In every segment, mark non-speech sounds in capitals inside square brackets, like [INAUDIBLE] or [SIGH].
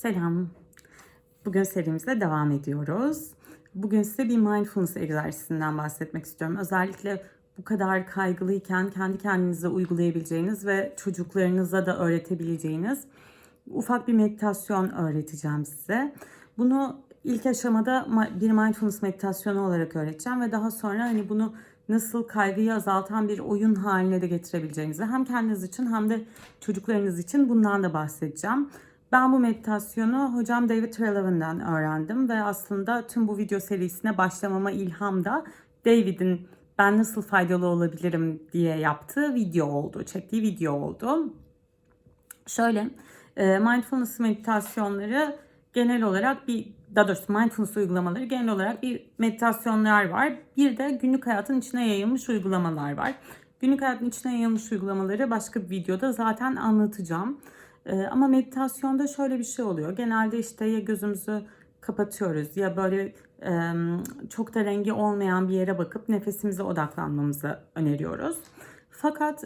Selam. Bugün serimizle devam ediyoruz. Bugün size bir mindfulness egzersizinden bahsetmek istiyorum. Özellikle bu kadar kaygılıyken kendi kendinize uygulayabileceğiniz ve çocuklarınıza da öğretebileceğiniz ufak bir meditasyon öğreteceğim size. Bunu ilk aşamada ma- bir mindfulness meditasyonu olarak öğreteceğim ve daha sonra hani bunu nasıl kaygıyı azaltan bir oyun haline de getirebileceğinizi hem kendiniz için hem de çocuklarınız için bundan da bahsedeceğim. Ben bu meditasyonu hocam David Treleaven'den öğrendim ve aslında tüm bu video serisine başlamama ilham da David'in ben nasıl faydalı olabilirim diye yaptığı video oldu, çektiği video oldu. Şöyle, e, mindfulness meditasyonları genel olarak bir, daha doğrusu mindfulness uygulamaları genel olarak bir meditasyonlar var. Bir de günlük hayatın içine yayılmış uygulamalar var. Günlük hayatın içine yayılmış uygulamaları başka bir videoda zaten anlatacağım. E, ama meditasyonda şöyle bir şey oluyor. Genelde işte ya gözümüzü kapatıyoruz ya böyle çok da rengi olmayan bir yere bakıp nefesimize odaklanmamızı öneriyoruz. Fakat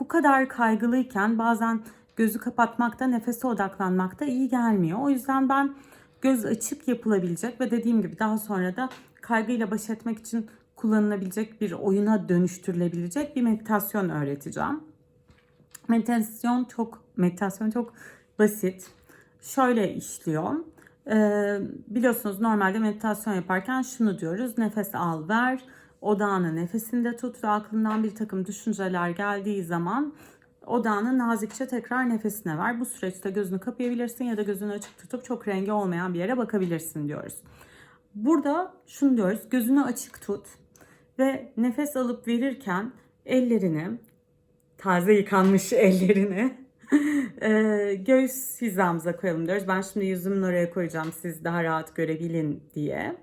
bu kadar kaygılıyken bazen gözü kapatmakta, nefese odaklanmakta iyi gelmiyor. O yüzden ben göz açık yapılabilecek ve dediğim gibi daha sonra da kaygıyla baş etmek için kullanılabilecek bir oyuna dönüştürülebilecek bir meditasyon öğreteceğim. Meditasyon çok meditasyon çok basit. Şöyle işliyor. Ee, biliyorsunuz normalde meditasyon yaparken şunu diyoruz. Nefes al ver. Odağını nefesinde tut ve aklından bir takım düşünceler geldiği zaman odağını nazikçe tekrar nefesine ver. Bu süreçte gözünü kapayabilirsin ya da gözünü açık tutup çok rengi olmayan bir yere bakabilirsin diyoruz. Burada şunu diyoruz. Gözünü açık tut ve nefes alıp verirken ellerini taze yıkanmış [LAUGHS] ellerini e, göğüs hizamıza koyalım diyoruz. Ben şimdi yüzümün oraya koyacağım siz daha rahat görebilin diye.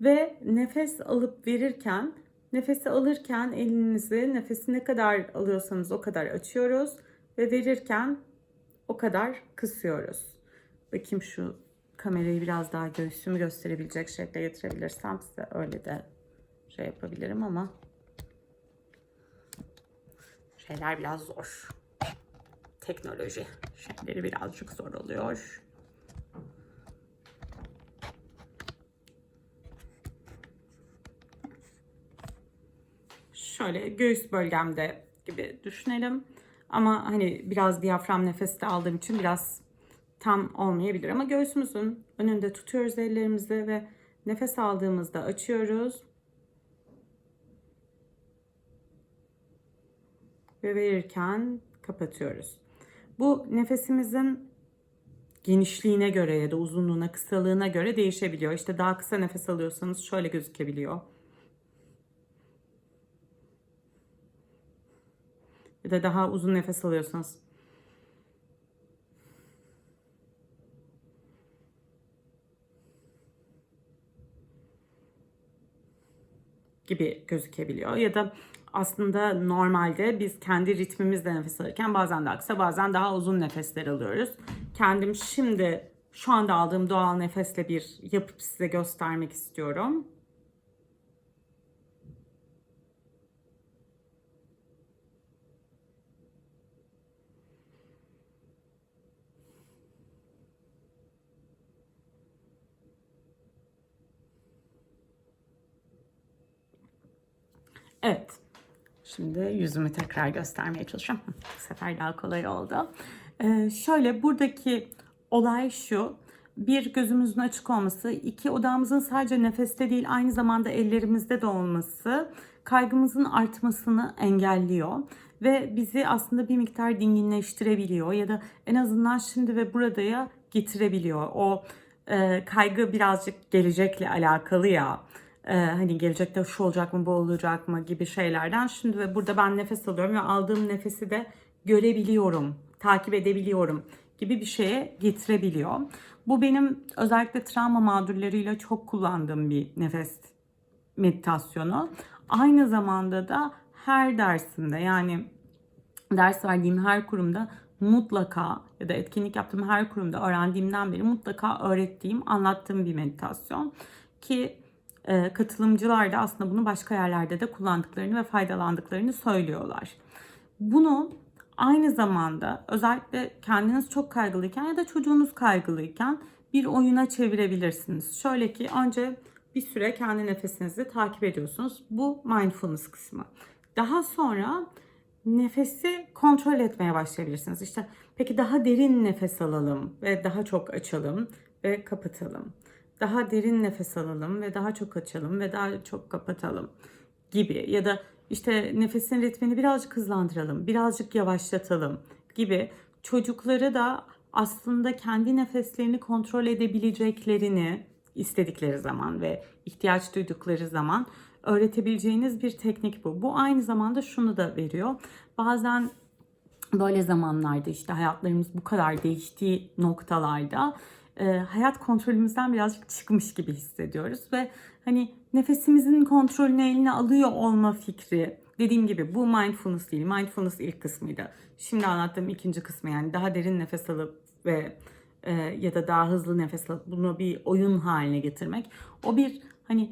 Ve nefes alıp verirken nefesi alırken elinizi nefesi ne kadar alıyorsanız o kadar açıyoruz ve verirken o kadar kısıyoruz. Bakayım şu kamerayı biraz daha göğsümü gösterebilecek şekilde getirebilirsem size öyle de şey yapabilirim ama şeyler biraz zor. Teknoloji şeyleri birazcık zor oluyor. Şöyle göğüs bölgemde gibi düşünelim. Ama hani biraz diyafram nefes de aldığım için biraz tam olmayabilir. Ama göğsümüzün önünde tutuyoruz ellerimizi ve nefes aldığımızda açıyoruz. Ve verirken kapatıyoruz. Bu nefesimizin genişliğine göre ya da uzunluğuna, kısalığına göre değişebiliyor. İşte daha kısa nefes alıyorsanız şöyle gözükebiliyor. Ya da daha uzun nefes alıyorsanız gibi gözükebiliyor. Ya da aslında normalde biz kendi ritmimizle nefes alırken bazen daha kısa bazen daha uzun nefesler alıyoruz. Kendim şimdi şu anda aldığım doğal nefesle bir yapıp size göstermek istiyorum. Evet. Şimdi yüzümü tekrar göstermeye. Hı, Bu sefer daha kolay oldu. Ee, şöyle buradaki olay şu. Bir gözümüzün açık olması, iki odamızın sadece nefeste değil aynı zamanda ellerimizde de olması kaygımızın artmasını engelliyor ve bizi aslında bir miktar dinginleştirebiliyor ya da en azından şimdi ve buradaya getirebiliyor. O e, kaygı birazcık gelecekle alakalı ya e, hani gelecekte şu olacak mı bu olacak mı gibi şeylerden şimdi ve burada ben nefes alıyorum ve aldığım nefesi de görebiliyorum, takip edebiliyorum gibi bir şeye getirebiliyor. Bu benim özellikle travma mağdurlarıyla çok kullandığım bir nefes meditasyonu. Aynı zamanda da her dersimde yani ders verdiğim her kurumda mutlaka ya da etkinlik yaptığım her kurumda öğrendiğimden beri mutlaka öğrettiğim, anlattığım bir meditasyon ki e, katılımcılar da aslında bunu başka yerlerde de kullandıklarını ve faydalandıklarını söylüyorlar. Bunu Aynı zamanda özellikle kendiniz çok kaygılıyken ya da çocuğunuz kaygılıyken bir oyuna çevirebilirsiniz. Şöyle ki önce bir süre kendi nefesinizi takip ediyorsunuz. Bu mindfulness kısmı. Daha sonra nefesi kontrol etmeye başlayabilirsiniz. İşte peki daha derin nefes alalım ve daha çok açalım ve kapatalım. Daha derin nefes alalım ve daha çok açalım ve daha çok kapatalım gibi ya da işte nefesin ritmini birazcık hızlandıralım, birazcık yavaşlatalım gibi çocukları da aslında kendi nefeslerini kontrol edebileceklerini istedikleri zaman ve ihtiyaç duydukları zaman öğretebileceğiniz bir teknik bu. Bu aynı zamanda şunu da veriyor. Bazen böyle zamanlarda işte hayatlarımız bu kadar değiştiği noktalarda e, hayat kontrolümüzden birazcık çıkmış gibi hissediyoruz ve hani nefesimizin kontrolünü eline alıyor olma fikri dediğim gibi bu mindfulness değil. Mindfulness ilk kısmıydı. Şimdi anlattığım ikinci kısmı yani daha derin nefes alıp ve e, ya da daha hızlı nefes alıp bunu bir oyun haline getirmek. O bir hani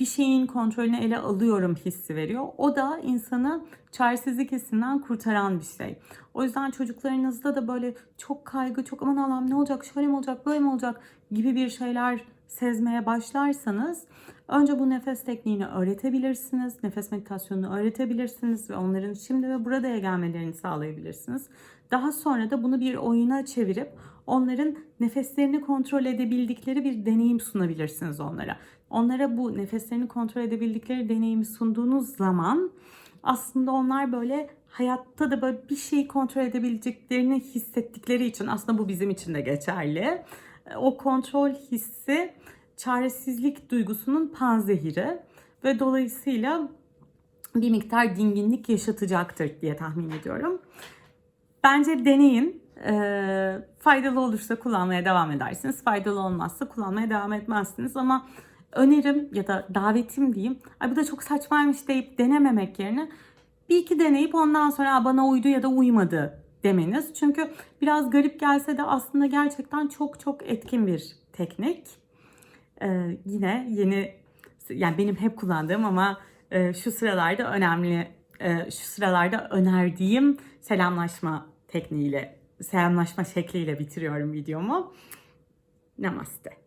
bir şeyin kontrolünü ele alıyorum hissi veriyor. O da insanı çaresizlik hissinden kurtaran bir şey. O yüzden çocuklarınızda da böyle çok kaygı, çok aman Allah'ım ne olacak, şöyle mi olacak, böyle mi olacak gibi bir şeyler sezmeye başlarsanız önce bu nefes tekniğini öğretebilirsiniz. Nefes meditasyonunu öğretebilirsiniz ve onların şimdi ve buradaya gelmelerini sağlayabilirsiniz. Daha sonra da bunu bir oyuna çevirip onların nefeslerini kontrol edebildikleri bir deneyim sunabilirsiniz onlara. Onlara bu nefeslerini kontrol edebildikleri deneyimi sunduğunuz zaman aslında onlar böyle hayatta da böyle bir şeyi kontrol edebileceklerini hissettikleri için aslında bu bizim için de geçerli. O kontrol hissi çaresizlik duygusunun panzehiri ve dolayısıyla bir miktar dinginlik yaşatacaktır diye tahmin ediyorum. Bence deneyin. Ee, faydalı olursa kullanmaya devam edersiniz. Faydalı olmazsa kullanmaya devam etmezsiniz. Ama önerim ya da davetim diyeyim. Ay bu da çok saçmaymış deyip denememek yerine bir iki deneyip ondan sonra bana uydu ya da uymadı demeniz. Çünkü biraz garip gelse de aslında gerçekten çok çok etkin bir teknik. Ee, yine yeni yani benim hep kullandığım ama e, şu sıralarda önemli e, şu sıralarda önerdiğim selamlaşma tekniğiyle selamlaşma şekliyle bitiriyorum videomu. Namaste.